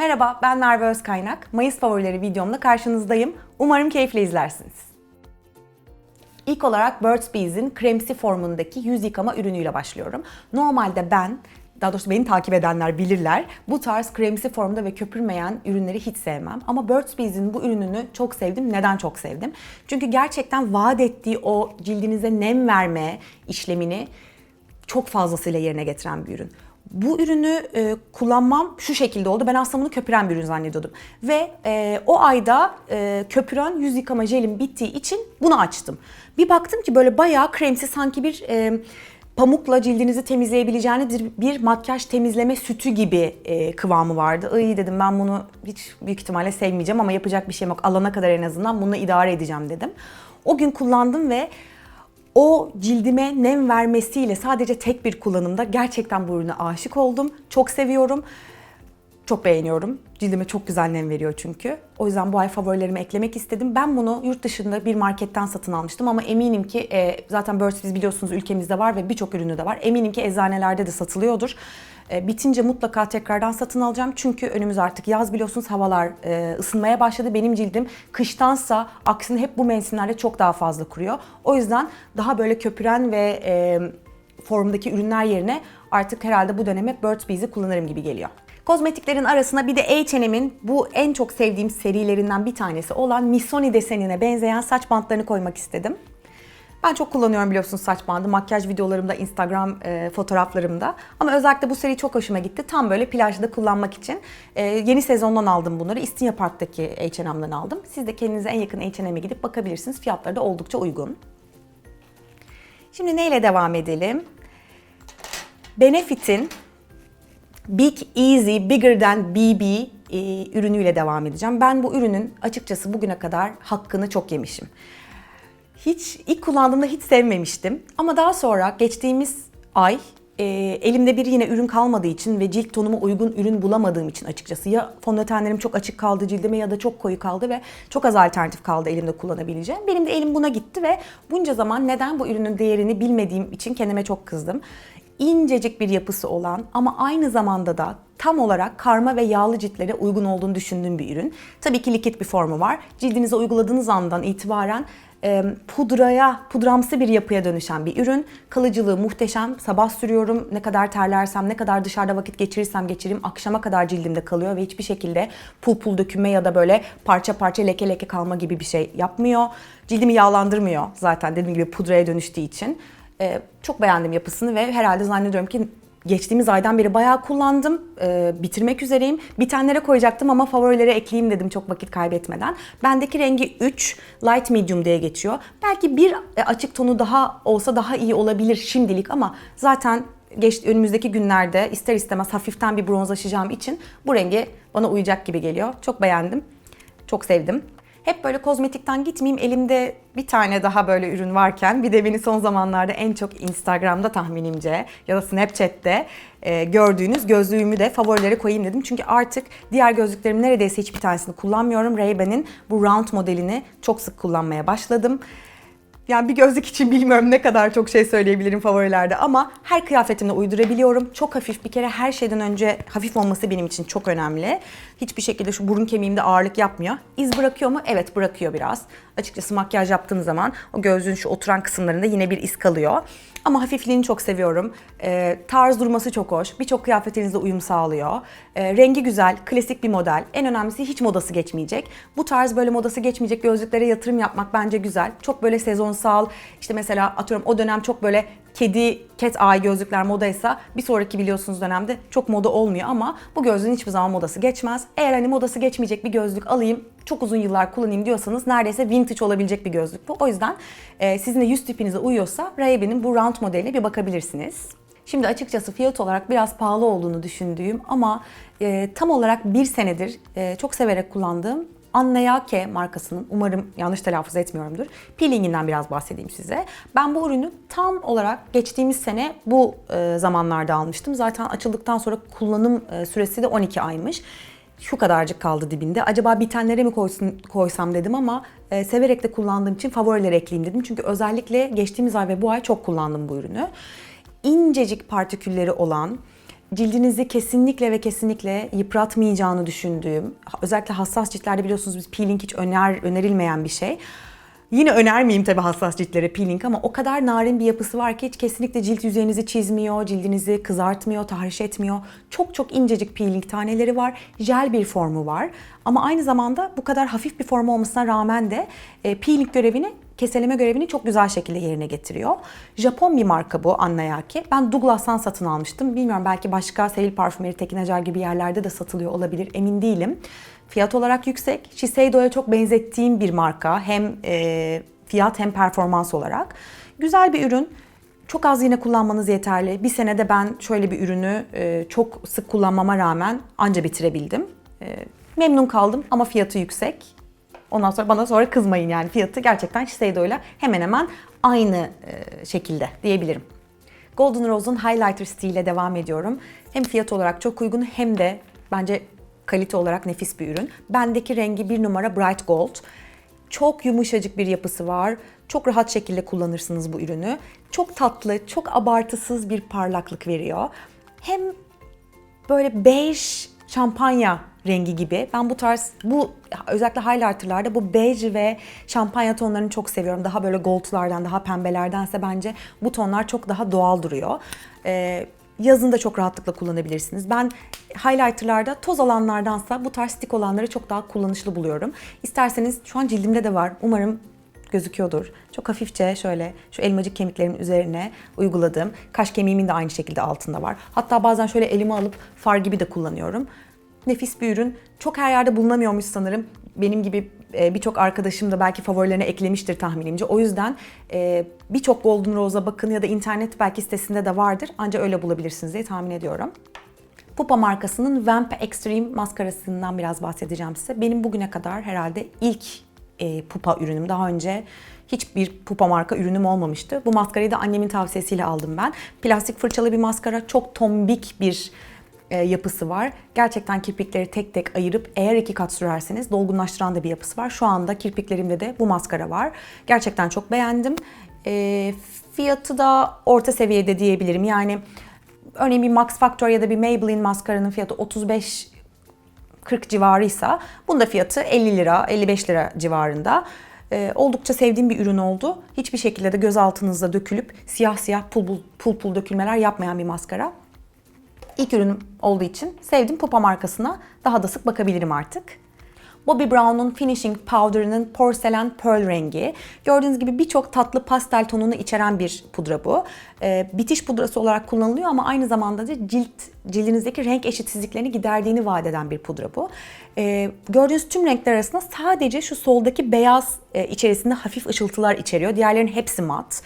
Merhaba, ben Merve Özkaynak. Mayıs favorileri videomla karşınızdayım. Umarım keyifle izlersiniz. İlk olarak Burt's Bees'in kremsi formundaki yüz yıkama ürünüyle başlıyorum. Normalde ben, daha doğrusu beni takip edenler bilirler, bu tarz kremsi formda ve köpürmeyen ürünleri hiç sevmem. Ama Burt's Bees'in bu ürününü çok sevdim. Neden çok sevdim? Çünkü gerçekten vaat ettiği o cildinize nem verme işlemini çok fazlasıyla yerine getiren bir ürün. Bu ürünü e, kullanmam şu şekilde oldu. Ben aslında bunu köpüren bir ürün zannediyordum. Ve e, o ayda e, köpüren yüz yıkama jelim bittiği için bunu açtım. Bir baktım ki böyle bayağı kremsi sanki bir e, pamukla cildinizi temizleyebileceğiniz bir, makyaj temizleme sütü gibi e, kıvamı vardı. İyi dedim ben bunu hiç büyük ihtimalle sevmeyeceğim ama yapacak bir şeyim yok. Alana kadar en azından bununla idare edeceğim dedim. O gün kullandım ve o cildime nem vermesiyle sadece tek bir kullanımda gerçekten bu ürüne aşık oldum. Çok seviyorum. Çok beğeniyorum. Cildime çok güzel nem veriyor çünkü. O yüzden bu ay favorilerime eklemek istedim. Ben bunu yurt dışında bir marketten satın almıştım ama eminim ki e, zaten Burt's biliyorsunuz ülkemizde var ve birçok ürünü de var. Eminim ki eczanelerde de satılıyordur. E, bitince mutlaka tekrardan satın alacağım. Çünkü önümüz artık yaz biliyorsunuz havalar e, ısınmaya başladı. Benim cildim kıştansa aksine hep bu mevsimlerde çok daha fazla kuruyor. O yüzden daha böyle köpüren ve e, formdaki ürünler yerine artık herhalde bu döneme Burt's Bees'i kullanırım gibi geliyor. Kozmetiklerin arasına bir de H&M'in bu en çok sevdiğim serilerinden bir tanesi olan Missoni desenine benzeyen saç bantlarını koymak istedim. Ben çok kullanıyorum biliyorsunuz saç bandı. Makyaj videolarımda, Instagram e, fotoğraflarımda. Ama özellikle bu seri çok hoşuma gitti. Tam böyle plajda kullanmak için. E, yeni sezondan aldım bunları. İstinye Park'taki H&M'den aldım. Siz de kendinize en yakın H&M'e gidip bakabilirsiniz. Fiyatları da oldukça uygun. Şimdi neyle devam edelim? Benefit'in Big Easy Bigger Than BB e, ürünüyle devam edeceğim. Ben bu ürünün açıkçası bugüne kadar hakkını çok yemişim. Hiç ilk kullandığımda hiç sevmemiştim ama daha sonra geçtiğimiz ay e, elimde bir yine ürün kalmadığı için ve cilt tonuma uygun ürün bulamadığım için açıkçası ya fondötenlerim çok açık kaldı cildime ya da çok koyu kaldı ve çok az alternatif kaldı elimde kullanabileceğim. Benim de elim buna gitti ve bunca zaman neden bu ürünün değerini bilmediğim için kendime çok kızdım incecik bir yapısı olan ama aynı zamanda da tam olarak karma ve yağlı ciltlere uygun olduğunu düşündüğüm bir ürün. Tabii ki likit bir formu var. Cildinize uyguladığınız andan itibaren pudraya, pudramsı bir yapıya dönüşen bir ürün. Kalıcılığı muhteşem. Sabah sürüyorum. Ne kadar terlersem, ne kadar dışarıda vakit geçirirsem geçireyim akşama kadar cildimde kalıyor ve hiçbir şekilde pul pul dökülme ya da böyle parça parça leke leke kalma gibi bir şey yapmıyor. Cildimi yağlandırmıyor zaten dediğim gibi pudraya dönüştüğü için. Ee, çok beğendim yapısını ve herhalde zannediyorum ki geçtiğimiz aydan beri bayağı kullandım. Ee, bitirmek üzereyim. Bitenlere koyacaktım ama favorilere ekleyeyim dedim çok vakit kaybetmeden. Bendeki rengi 3 light medium diye geçiyor. Belki bir e, açık tonu daha olsa daha iyi olabilir şimdilik ama zaten geç, önümüzdeki günlerde ister istemez hafiften bir bronzlaşacağım için bu rengi bana uyacak gibi geliyor. Çok beğendim. Çok sevdim. Hep böyle kozmetikten gitmeyeyim elimde bir tane daha böyle ürün varken bir de beni son zamanlarda en çok Instagram'da tahminimce ya da Snapchat'te e, gördüğünüz gözlüğümü de favorilere koyayım dedim. Çünkü artık diğer gözlüklerim neredeyse hiçbir tanesini kullanmıyorum. Ray-Ban'in bu round modelini çok sık kullanmaya başladım. Yani bir gözlük için bilmiyorum ne kadar çok şey söyleyebilirim favorilerde ama her kıyafetimde uydurabiliyorum. Çok hafif bir kere her şeyden önce hafif olması benim için çok önemli. Hiçbir şekilde şu burun kemiğimde ağırlık yapmıyor. İz bırakıyor mu? Evet bırakıyor biraz. Açıkçası makyaj yaptığım zaman o gözlüğün şu oturan kısımlarında yine bir iz kalıyor. Ama hafifliğini çok seviyorum. E, tarz durması çok hoş. Birçok kıyafetinizle uyum sağlıyor. E, rengi güzel, klasik bir model. En önemlisi hiç modası geçmeyecek. Bu tarz böyle modası geçmeyecek gözlüklere yatırım yapmak bence güzel. Çok böyle sezonsal, işte mesela atıyorum o dönem çok böyle kedi, cat eye gözlükler modaysa bir sonraki biliyorsunuz dönemde çok moda olmuyor ama bu gözlüğün hiçbir zaman modası geçmez. Eğer hani modası geçmeyecek bir gözlük alayım, çok uzun yıllar kullanayım diyorsanız neredeyse vintage olabilecek bir gözlük bu. O yüzden e, sizin de yüz tipinize uyuyorsa Ray-Ban'in bu round modeline bir bakabilirsiniz. Şimdi açıkçası fiyat olarak biraz pahalı olduğunu düşündüğüm ama e, tam olarak bir senedir e, çok severek kullandığım Anneyake markasının umarım yanlış telaffuz etmiyorumdur. Peelinginden biraz bahsedeyim size. Ben bu ürünü tam olarak geçtiğimiz sene bu e, zamanlarda almıştım. Zaten açıldıktan sonra kullanım e, süresi de 12 aymış. Şu kadarcık kaldı dibinde. Acaba bitenlere mi koysun, koysam dedim ama e, severek de kullandığım için favorilere ekleyeyim dedim. Çünkü özellikle geçtiğimiz ay ve bu ay çok kullandım bu ürünü. İncecik partikülleri olan cildinizi kesinlikle ve kesinlikle yıpratmayacağını düşündüğüm, özellikle hassas ciltlerde biliyorsunuz biz peeling hiç öner, önerilmeyen bir şey. Yine önermeyeyim tabii hassas ciltlere peeling ama o kadar narin bir yapısı var ki hiç kesinlikle cilt yüzeyinizi çizmiyor, cildinizi kızartmıyor, tahriş etmiyor. Çok çok incecik peeling taneleri var, jel bir formu var. Ama aynı zamanda bu kadar hafif bir formu olmasına rağmen de e, peeling görevini keseleme görevini çok güzel şekilde yerine getiriyor. Japon bir marka bu Annayaki. Ben Douglas'tan satın almıştım. Bilmiyorum belki başka Sevil Parfümeri, Tekin Acar gibi yerlerde de satılıyor olabilir emin değilim. Fiyat olarak yüksek. Shiseido'ya çok benzettiğim bir marka. Hem e, fiyat hem performans olarak. Güzel bir ürün. Çok az yine kullanmanız yeterli. Bir senede ben şöyle bir ürünü e, çok sık kullanmama rağmen anca bitirebildim. E, memnun kaldım ama fiyatı yüksek. Ondan sonra bana sonra kızmayın yani fiyatı gerçekten Shiseido ile hemen hemen aynı e, şekilde diyebilirim. Golden Rose'un Highlighter stiliyle devam ediyorum. Hem fiyat olarak çok uygun hem de bence kalite olarak nefis bir ürün. Bendeki rengi bir numara Bright Gold. Çok yumuşacık bir yapısı var. Çok rahat şekilde kullanırsınız bu ürünü. Çok tatlı, çok abartısız bir parlaklık veriyor. Hem böyle bej şampanya rengi gibi. Ben bu tarz, bu özellikle highlighterlarda bu bej ve şampanya tonlarını çok seviyorum. Daha böyle goldlardan, daha pembelerdense bence bu tonlar çok daha doğal duruyor. Ee, yazın da çok rahatlıkla kullanabilirsiniz. Ben highlighterlarda toz alanlardansa bu tarz stick olanları çok daha kullanışlı buluyorum. İsterseniz şu an cildimde de var. Umarım gözüküyordur. Çok hafifçe şöyle şu elmacık kemiklerimin üzerine uyguladım. Kaş kemiğimin de aynı şekilde altında var. Hatta bazen şöyle elime alıp far gibi de kullanıyorum. Nefis bir ürün. Çok her yerde bulunamıyormuş sanırım. Benim gibi e, birçok arkadaşım da belki favorilerine eklemiştir tahminimce. O yüzden e, birçok Golden Rose'a bakın ya da internet belki sitesinde de vardır. Ancak öyle bulabilirsiniz diye tahmin ediyorum. Pupa markasının Vamp Extreme maskarasından biraz bahsedeceğim size. Benim bugüne kadar herhalde ilk e, pupa ürünüm. Daha önce hiçbir pupa marka ürünüm olmamıştı. Bu maskarayı da annemin tavsiyesiyle aldım ben. Plastik fırçalı bir maskara, çok tombik bir yapısı var. Gerçekten kirpikleri tek tek ayırıp eğer iki kat sürerseniz dolgunlaştıran da bir yapısı var. Şu anda kirpiklerimde de bu maskara var. Gerçekten çok beğendim. E, fiyatı da orta seviyede diyebilirim. Yani örneğin bir Max Factor ya da bir Maybelline maskaranın fiyatı 35 40 civarıysa bunda fiyatı 50 lira, 55 lira civarında. Ee, oldukça sevdiğim bir ürün oldu. Hiçbir şekilde de göz altınızda dökülüp siyah siyah pul pul, pul, pul dökülmeler yapmayan bir maskara. İlk ürünüm olduğu için sevdim. Pupa markasına daha da sık bakabilirim artık. Bobbi Brown'un Finishing Powder'ının Porcelain Pearl rengi. Gördüğünüz gibi birçok tatlı pastel tonunu içeren bir pudra bu. Ee, bitiş pudrası olarak kullanılıyor ama aynı zamanda da cilt cildinizdeki renk eşitsizliklerini giderdiğini vaat eden bir pudra bu. Ee, gördüğünüz tüm renkler arasında sadece şu soldaki beyaz e, içerisinde hafif ışıltılar içeriyor. Diğerlerinin hepsi mat.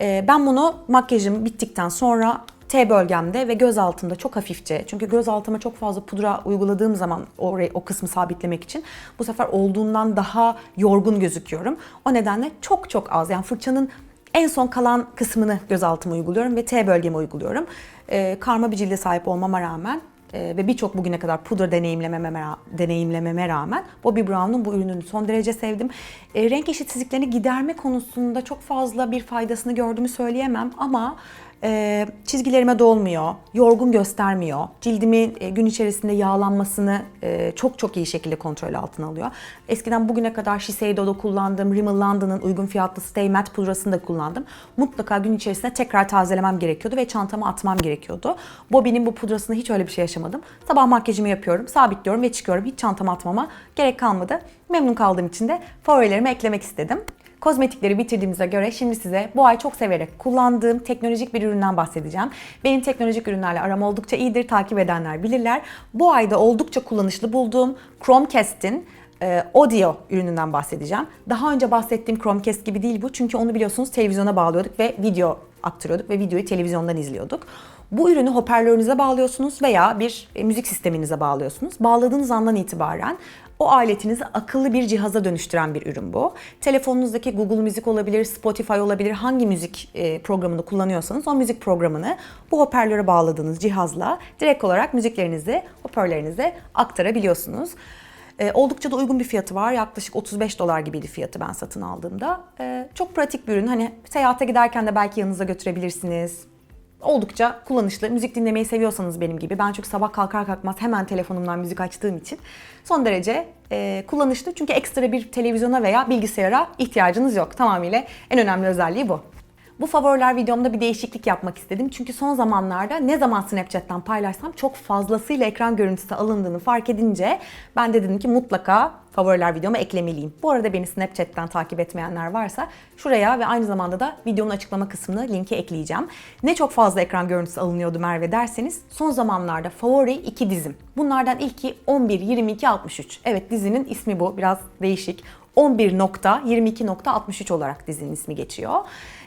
Ee, ben bunu makyajım bittikten sonra T bölgemde ve göz altında çok hafifçe. Çünkü göz altıma çok fazla pudra uyguladığım zaman orayı, o kısmı sabitlemek için bu sefer olduğundan daha yorgun gözüküyorum. O nedenle çok çok az yani fırçanın en son kalan kısmını göz altıma uyguluyorum ve T bölgeme uyguluyorum. Ee, karma bir cilde sahip olmama rağmen e, ve birçok bugüne kadar pudra deneyimlememe, deneyimlememe rağmen Bobbi Brown'un bu ürününü son derece sevdim. E, renk eşitsizliklerini giderme konusunda çok fazla bir faydasını gördüğümü söyleyemem ama e, çizgilerime dolmuyor, yorgun göstermiyor. Cildimin e, gün içerisinde yağlanmasını e, çok çok iyi şekilde kontrol altına alıyor. Eskiden bugüne kadar Shiseido'da kullandığım Rimmel London'ın uygun fiyatlı Stay Matte pudrasını da kullandım. Mutlaka gün içerisinde tekrar tazelemem gerekiyordu ve çantama atmam gerekiyordu. Bobbi'nin bu pudrasında hiç öyle bir şey yaşamadım. Sabah makyajımı yapıyorum, sabitliyorum ve çıkıyorum. Hiç çantama atmama gerek kalmadı. Memnun kaldığım için de favorilerime eklemek istedim. Kozmetikleri bitirdiğimize göre şimdi size bu ay çok severek kullandığım teknolojik bir üründen bahsedeceğim. Benim teknolojik ürünlerle aram oldukça iyidir. Takip edenler bilirler. Bu ayda oldukça kullanışlı bulduğum Chromecast'in e, audio ürününden bahsedeceğim. Daha önce bahsettiğim Chromecast gibi değil bu. Çünkü onu biliyorsunuz televizyona bağlıyorduk ve video aktarıyorduk ve videoyu televizyondan izliyorduk. Bu ürünü hoparlörünüze bağlıyorsunuz veya bir e, müzik sisteminize bağlıyorsunuz. Bağladığınız andan itibaren o aletinizi akıllı bir cihaza dönüştüren bir ürün bu. Telefonunuzdaki Google Müzik olabilir, Spotify olabilir, hangi müzik e, programını kullanıyorsanız o müzik programını bu hoparlöre bağladığınız cihazla direkt olarak müziklerinizi hoparlörlerinize aktarabiliyorsunuz. E, oldukça da uygun bir fiyatı var. Yaklaşık 35 dolar gibiydi fiyatı ben satın aldığımda. E, çok pratik bir ürün. Hani seyahate giderken de belki yanınıza götürebilirsiniz oldukça kullanışlı. Müzik dinlemeyi seviyorsanız benim gibi. Ben çünkü sabah kalkar kalkmaz hemen telefonumdan müzik açtığım için son derece e, kullanışlı. Çünkü ekstra bir televizyona veya bilgisayara ihtiyacınız yok. Tamamıyla en önemli özelliği bu. Bu favoriler videomda bir değişiklik yapmak istedim. Çünkü son zamanlarda ne zaman Snapchat'ten paylaşsam çok fazlasıyla ekran görüntüsü alındığını fark edince ben de dedim ki mutlaka favoriler videoma eklemeliyim. Bu arada beni Snapchat'ten takip etmeyenler varsa şuraya ve aynı zamanda da videomun açıklama kısmına linki ekleyeceğim. Ne çok fazla ekran görüntüsü alınıyordu Merve derseniz son zamanlarda favori iki dizim. Bunlardan ilki 11 22 63. Evet dizinin ismi bu biraz değişik. 11.22.63 olarak dizinin ismi geçiyor.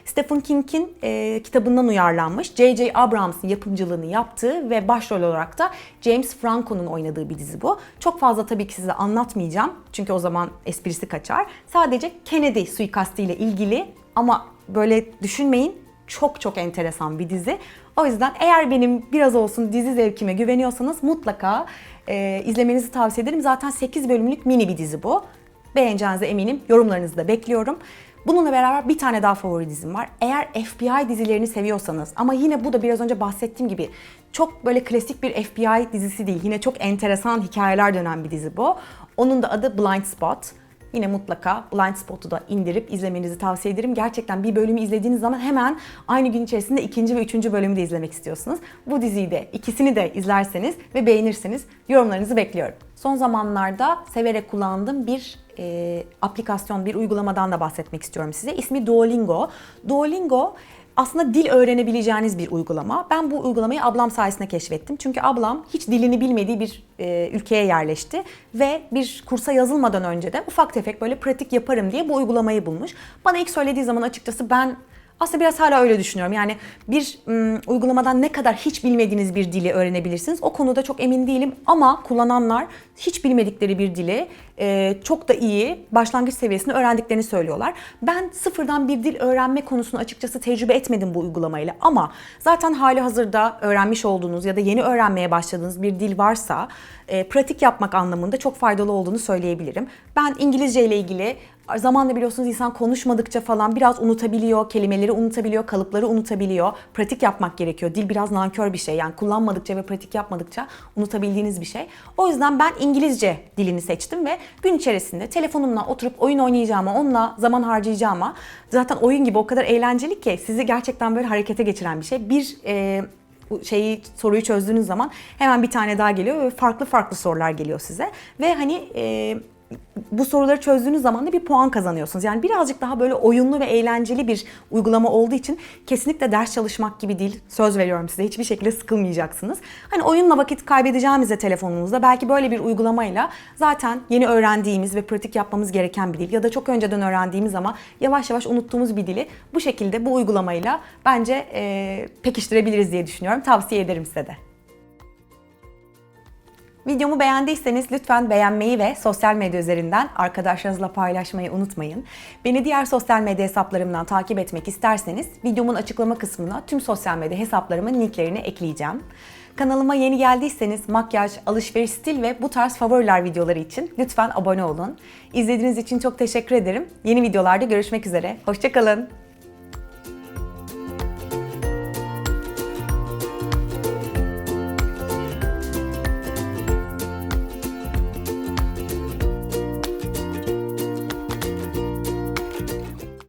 Stephen King'in e, kitabından uyarlanmış, J.J. Abrams'ın yapımcılığını yaptığı ve başrol olarak da James Franco'nun oynadığı bir dizi bu. Çok fazla tabii ki size anlatmayacağım çünkü o zaman esprisi kaçar. Sadece Kennedy suikastı ile ilgili ama böyle düşünmeyin çok çok enteresan bir dizi. O yüzden eğer benim biraz olsun dizi zevkime güveniyorsanız mutlaka e, izlemenizi tavsiye ederim. Zaten 8 bölümlük mini bir dizi bu. Beğeneceğinize eminim. Yorumlarınızı da bekliyorum. Bununla beraber bir tane daha favori dizim var. Eğer FBI dizilerini seviyorsanız ama yine bu da biraz önce bahsettiğim gibi çok böyle klasik bir FBI dizisi değil. Yine çok enteresan hikayeler dönen bir dizi bu. Onun da adı Blind Spot. Yine mutlaka Blind Spot'u da indirip izlemenizi tavsiye ederim. Gerçekten bir bölümü izlediğiniz zaman hemen aynı gün içerisinde ikinci ve üçüncü bölümü de izlemek istiyorsunuz. Bu diziyi de ikisini de izlerseniz ve beğenirseniz yorumlarınızı bekliyorum. Son zamanlarda severek kullandığım bir e, aplikasyon, bir uygulamadan da bahsetmek istiyorum size. İsmi Duolingo. Duolingo aslında dil öğrenebileceğiniz bir uygulama. Ben bu uygulamayı ablam sayesinde keşfettim. Çünkü ablam hiç dilini bilmediği bir e, ülkeye yerleşti ve bir kursa yazılmadan önce de ufak tefek böyle pratik yaparım diye bu uygulamayı bulmuş. Bana ilk söylediği zaman açıkçası ben aslında biraz hala öyle düşünüyorum. Yani bir ım, uygulamadan ne kadar hiç bilmediğiniz bir dili öğrenebilirsiniz. O konuda çok emin değilim ama kullananlar hiç bilmedikleri bir dili e, çok da iyi başlangıç seviyesinde öğrendiklerini söylüyorlar. Ben sıfırdan bir dil öğrenme konusunu açıkçası tecrübe etmedim bu uygulamayla ama zaten hali hazırda öğrenmiş olduğunuz ya da yeni öğrenmeye başladığınız bir dil varsa e, pratik yapmak anlamında çok faydalı olduğunu söyleyebilirim. Ben İngilizce ile ilgili Zamanla biliyorsunuz insan konuşmadıkça falan biraz unutabiliyor, kelimeleri unutabiliyor, kalıpları unutabiliyor. Pratik yapmak gerekiyor. Dil biraz nankör bir şey. Yani kullanmadıkça ve pratik yapmadıkça unutabildiğiniz bir şey. O yüzden ben İngilizce dilini seçtim ve gün içerisinde telefonumla oturup oyun oynayacağıma, onunla zaman harcayacağıma zaten oyun gibi o kadar eğlenceli ki sizi gerçekten böyle harekete geçiren bir şey. Bir e, şeyi soruyu çözdüğünüz zaman hemen bir tane daha geliyor ve farklı farklı sorular geliyor size ve hani e, bu soruları çözdüğünüz zaman da bir puan kazanıyorsunuz. Yani birazcık daha böyle oyunlu ve eğlenceli bir uygulama olduğu için kesinlikle ders çalışmak gibi değil. Söz veriyorum size hiçbir şekilde sıkılmayacaksınız. Hani oyunla vakit kaybedeceğimizde telefonunuzda belki böyle bir uygulamayla zaten yeni öğrendiğimiz ve pratik yapmamız gereken bir dil ya da çok önceden öğrendiğimiz ama yavaş yavaş unuttuğumuz bir dili bu şekilde bu uygulamayla bence e, pekiştirebiliriz diye düşünüyorum. Tavsiye ederim size de. Videomu beğendiyseniz lütfen beğenmeyi ve sosyal medya üzerinden arkadaşlarınızla paylaşmayı unutmayın. Beni diğer sosyal medya hesaplarımdan takip etmek isterseniz videomun açıklama kısmına tüm sosyal medya hesaplarımın linklerini ekleyeceğim. Kanalıma yeni geldiyseniz makyaj, alışveriş, stil ve bu tarz favoriler videoları için lütfen abone olun. İzlediğiniz için çok teşekkür ederim. Yeni videolarda görüşmek üzere. Hoşçakalın.